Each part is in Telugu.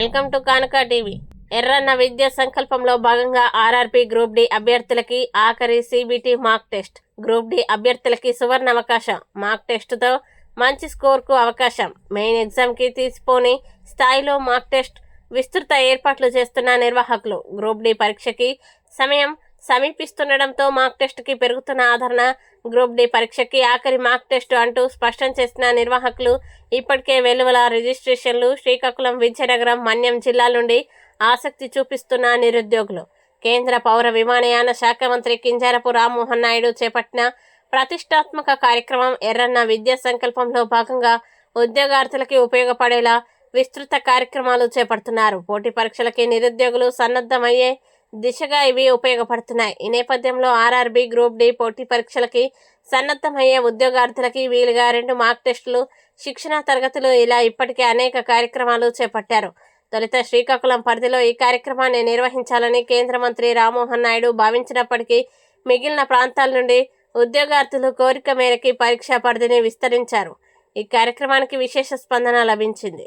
Welcome to Kanuka TV. Erranna విద్యా సంకల్పంలో భాగంగా ఆర్ఆర్పి గ్రూప్ డి అభ్యర్థులకి ఆఖరి CBT mock test. Group D అభ్యర్థులకి సువర్ణ అవకాశం మాక్ టెస్ట్తో మంచి స్కోర్కు అవకాశం. మెయిన్ ఎగ్జామ్కి తీసిపోని స్థాయిలో మాక్ టెస్ట్ విస్తృత ఏర్పాట్లు చేస్తున్న నిర్వాహకులు. గ్రూప్ డి పరీక్షకి సమయం సమీపిస్తుండటంతో మాక్ టెస్ట్కి పెరుగుతున్న ఆదరణ గ్రూప్ డి పరీక్షకి ఆఖరి మాక్ టెస్ట్ అంటూ స్పష్టం చేసిన నిర్వాహకులు ఇప్పటికే వెలువల రిజిస్ట్రేషన్లు శ్రీకాకుళం విజయనగరం మన్యం జిల్లాల నుండి ఆసక్తి చూపిస్తున్న నిరుద్యోగులు. కేంద్ర పౌర విమానయాన శాఖ మంత్రి కింజారపు రామ్మోహన్ నాయుడు చేపట్టిన ప్రతిష్టాత్మక కార్యక్రమం ఎర్రన్న విద్యా సంకల్పంలో భాగంగా ఉద్యోగార్థులకి ఉపయోగపడేలా విస్తృత కార్యక్రమాలు చేపడుతున్నారు. పోటీ పరీక్షలకి నిరుద్యోగులు సన్నద్ధమయ్యే దిశగా ఇవి ఉపయోగపడుతున్నాయి. ఈ నేపథ్యంలో ఆర్ఆర్బి గ్రూప్ డి పోటీ పరీక్షలకి సన్నద్ధమయ్యే ఉద్యోగార్థులకి వీలుగా రెండు మార్క్ టెస్టులు శిక్షణా తరగతులు ఇలా ఇప్పటికే అనేక కార్యక్రమాలు చేపట్టారు. తొలుత శ్రీకాకుళం పరిధిలో ఈ కార్యక్రమాన్ని నిర్వహించాలని కేంద్ర మంత్రి రామ్మోహన్ నాయుడు భావించినప్పటికీ మిగిలిన ప్రాంతాల నుండి ఉద్యోగార్థులు కోరిక మేరకి పరీక్షా పరిధిని విస్తరించారు. ఈ కార్యక్రమానికి విశేష స్పందన లభించింది.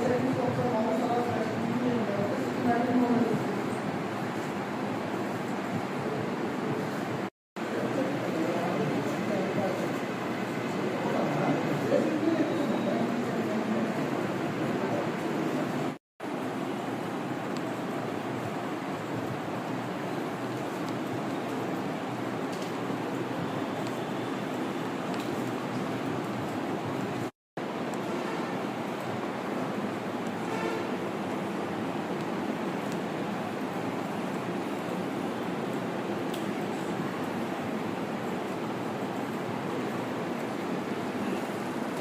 Thank you.